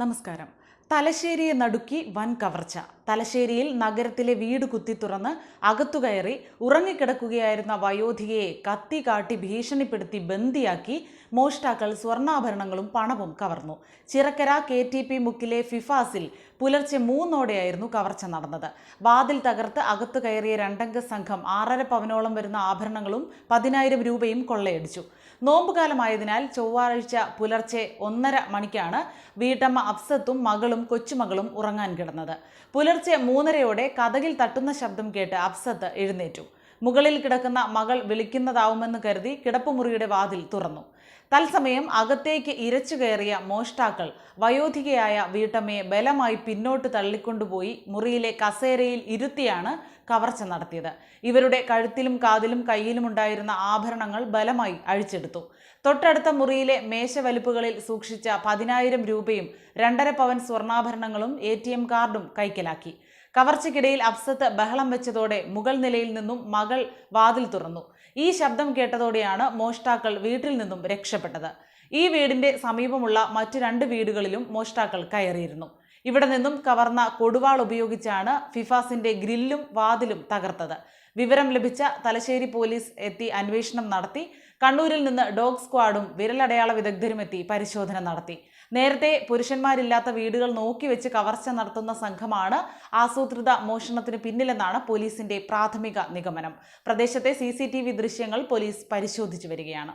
നമസ്കാരം. തലശ്ശേരിയെ നടുക്കി വൻ കവർച്ച. തലശ്ശേരിയിൽ നഗരത്തിലെ വീട് കുത്തി തുറന്ന് അകത്തുകയറി ഉറങ്ങിക്കിടക്കുകയായിരുന്ന വയോധികയെ കത്തി കാട്ടി ഭീഷണിപ്പെടുത്തി ബന്ദിയാക്കി മോഷ്ടാക്കൾ സ്വർണാഭരണങ്ങളും പണവും കവർന്നു. ചിറക്കര കെ ടി പി മുക്കിലെ ഫിഫാസിൽ പുലർച്ചെ മൂന്നോടെയായിരുന്നു കവർച്ച നടന്നത്. വാതിൽ തകർത്ത് അകത്തു കയറിയ രണ്ടംഗ സംഘം ആറര പവനോളം വരുന്ന ആഭരണങ്ങളും പതിനായിരം രൂപയും കൊള്ളയടിച്ചു. നോമ്പുകാലമായതിനാൽ ചൊവ്വാഴ്ച പുലർച്ചെ ഒന്നര മണിക്കാണ് വീട്ടമ്മ അഫ്സത്തും മകളും കൊച്ചുമകളും ഉറങ്ങാൻ കിടന്നത്. പുലർച്ചെ മൂന്നരയോടെ കഥകിൽ തട്ടുന്ന ശബ്ദം കേട്ട് അഫ്സത്ത് എഴുന്നേറ്റു. മുകളിൽ കിടക്കുന്ന മകൾ വിളിക്കുന്നതാവുമെന്ന് കരുതി കിടപ്പുമുറിയുടെ വാതിൽ തുറന്നു. തത്സമയം അകത്തേക്ക് ഇരച്ചു കയറിയ മോഷ്ടാക്കൾ വയോധികയായ വീട്ടമ്മയെ ബലമായി പിന്നോട്ട് തള്ളിക്കൊണ്ടുപോയി മുറിയിലെ കസേരയിൽ ഇരുത്തിയാണ് കവർച്ച നടത്തിയത്. ഇവരുടെ കഴുത്തിലും കാതിലും കയ്യിലുമുണ്ടായിരുന്ന ആഭരണങ്ങൾ ബലമായി അഴിച്ചെടുത്തു. തൊട്ടടുത്ത മുറിയിലെ മേശവലിപ്പുകളിൽ സൂക്ഷിച്ച പതിനായിരം രൂപയും രണ്ടര പവൻ സ്വർണാഭരണങ്ങളും എ കാർഡും കൈക്കലാക്കി. കവർച്ചയ്ക്കിടയിൽ അഫ്സത്ത് ബഹളം വെച്ചതോടെ മുകൾ നിലയിൽ നിന്നും മകൾ വാതിൽ തുറന്നു. ഈ ശബ്ദം കേട്ടതോടെയാണ് മോഷ്ടാക്കൾ വീട്ടിൽ നിന്നും രക്ഷപ്പെട്ടത്. ഈ വീടിന്റെ സമീപമുള്ള മറ്റു രണ്ട് വീടുകളിലും മോഷ്ടാക്കൾ കയറിയിരുന്നു. ഇവിടെ നിന്നും കവർന്ന കൊടുവാൾ ഉപയോഗിച്ചാണ് ഫിഫാസിന്റെ ഗ്രില്ലും വാതിലും തകർത്തത്. വിവരം ലഭിച്ച തലശ്ശേരി പോലീസ് എത്തി അന്വേഷണം നടത്തി. കണ്ണൂരിൽ നിന്ന് ഡോഗ് സ്ക്വാഡും വിരലടയാള വിദഗ്ധരും എത്തി പരിശോധന നടത്തി. നേരത്തെ പുരുഷന്മാരില്ലാത്ത വീടുകൾ നോക്കി വെച്ച് കവർച്ച നടത്തുന്ന സംഘമാണ് ആസൂത്രിത മോഷണത്തിന് പിന്നിലെന്നാണ് പോലീസിന്റെ പ്രാഥമിക നിഗമനം. പ്രദേശത്തെ സി ദൃശ്യങ്ങൾ പോലീസ് പരിശോധിച്ചു വരികയാണ്.